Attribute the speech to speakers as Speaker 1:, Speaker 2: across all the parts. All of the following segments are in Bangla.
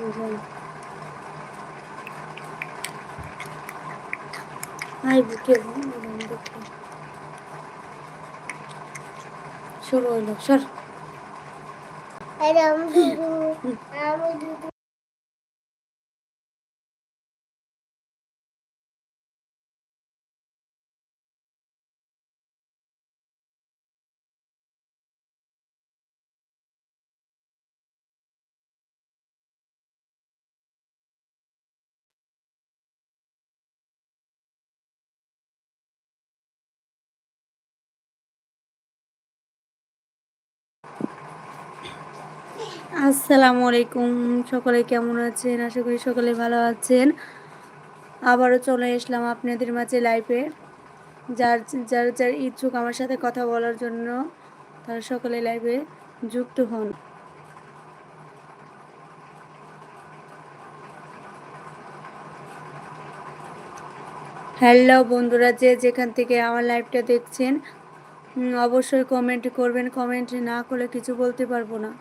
Speaker 1: Vuralım. Hayır bu kez vuralım. Şur oyla şur. Hayır ama আসসালামু আলাইকুম। সকলে কেমন আছেন? আশা করি সকলে ভালো আছেন। আবারও চলে এসলাম আপনাদের মাঝে লাইফে যার যার যার ইচ্ছুক আমার সাথে কথা বলার জন্য, তারা সকলে লাইভে যুক্ত হন। হ্যালো বন্ধুরা, যে যেখান থেকে আমার লাইভটা দেখছেন অবশ্যই কমেন্ট করবেন। কমেন্ট না করলে কিছু বলতে পারব না।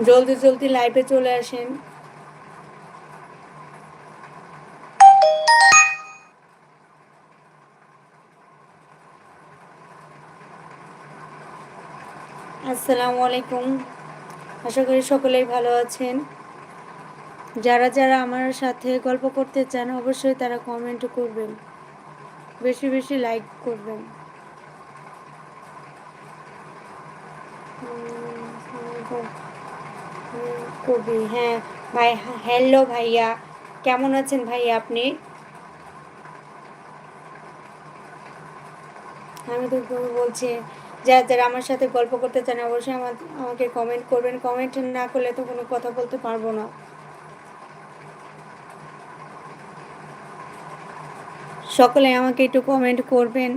Speaker 1: জলদি জলদি লাইভে চলে আসেন। আসসালামু আলাইকুম। আশা করি সকলেই ভালো আছেন। যারা যারা আমার সাথে গল্প করতে চান, অবশ্যই তারা কমেন্ট করবেন। বেশি বেশি লাইক করবেন। কবি হ্যাঁ। ভাই, হ্যালো ভাইয়া। কেমন আছেন ভাইয়া আপনি? আমি তো বলছি, যারা যারা আমার সাথে গল্প করতে চান, অবশ্যই আমার, আমাকে কমেন্ট করবেন। কমেন্ট না করলে তো কোনো কথা বলতে পারব না। সকলে আমাকে একটু কমেন্ট করবেন।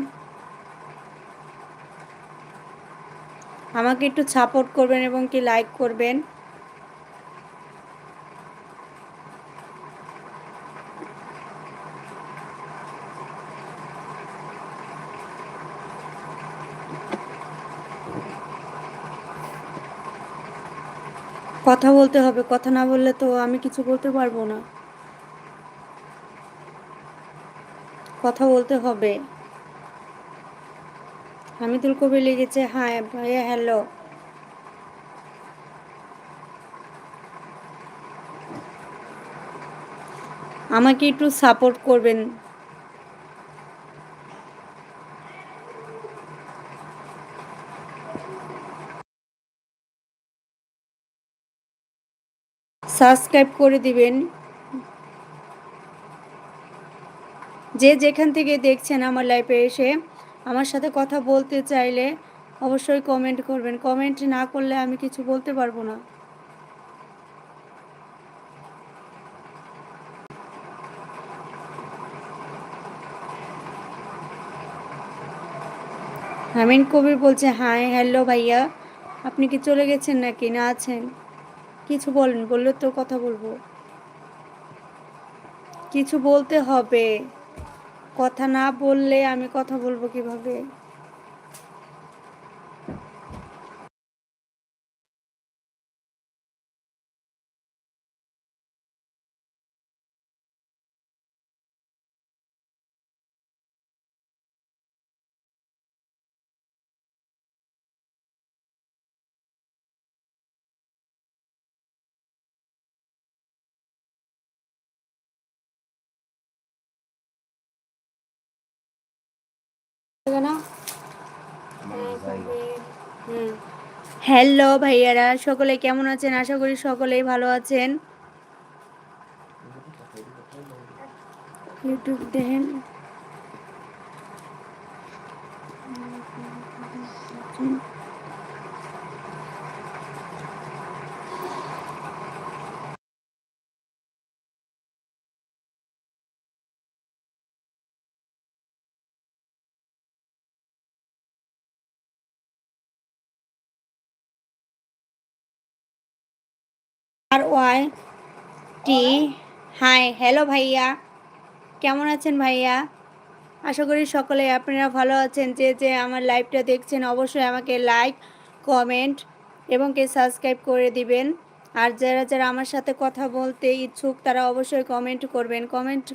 Speaker 1: আমাকে একটু সাপোর্ট করবেন এবং কি লাইক করবেন। কথা বলতে হবে, কথা না বললে তো আমি কিছু বলতে পারব না। কথা বলতে হবে। হামিদুল কবি লিখেছে হ্যাঁ ভাইয়া, হ্যালো। আমাকে একটু সাপোর্ট করবেন। সাবস্ক্রাইব করে দিবেন। যে যেখান থেকে দেখছেন আমার লাইফে এসে আমার সাথে কথা বলতে চাইলে অবশ্যই কমেন্ট করবেন। কমেন্ট না করলে আমি কিছু বলতে পারব না। হামিন কবির বলছে, হাই, হ্যালো ভাইয়া। আপনি কি চলে গেছেন নাকি? না আছেন। কিছু বলেন, বললে তো কথা বলব। কিছু বলতে হবে। কথা না বললে আমি কথা বলব কীভাবে? হ্যালো ভাইয়ারা সকলে কেমন আছেন? আশা করি সকলেই ভালো আছেন। ইউটিউব দেখেন। আর ওয়াই টি। হাই, হ্যালো ভাইয়া। কেমন আছেন ভাইয়া? আশা করি সকলে আপনারা ভালো আছেন। যে যে আমার লাইভটা দেখছেন অবশ্যই আমাকে লাইক, কমেন্ট এবং কে সাবস্ক্রাইব করে দিবেন। আর যারা যারা আমার সাথে কথা বলতে ইচ্ছুক তারা অবশ্যই কমেন্ট করবেন। কমেন্ট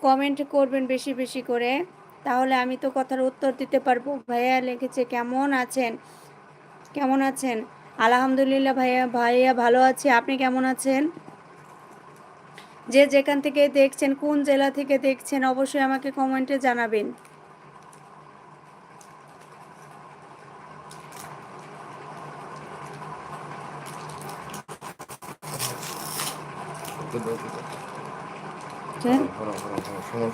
Speaker 1: কমেন্ট করবেন বেশি বেশি করে। তাহলে আমি তো কথার উত্তর দিতে পারব। ভাইয়া লিখেছে, কেমন আছেন? কেমন আছেন? আলহামদুলিল্লাহ ভাইয়া ভাইয়া ভালো আছি। আপনি কেমন আছেন? যে যেখান থেকে দেখছেন কোন জেলা থেকে দেখছেন অবশ্যই আমাকে কমেন্টে জানাবেন।
Speaker 2: ওকে দাও।
Speaker 1: হ্যাঁ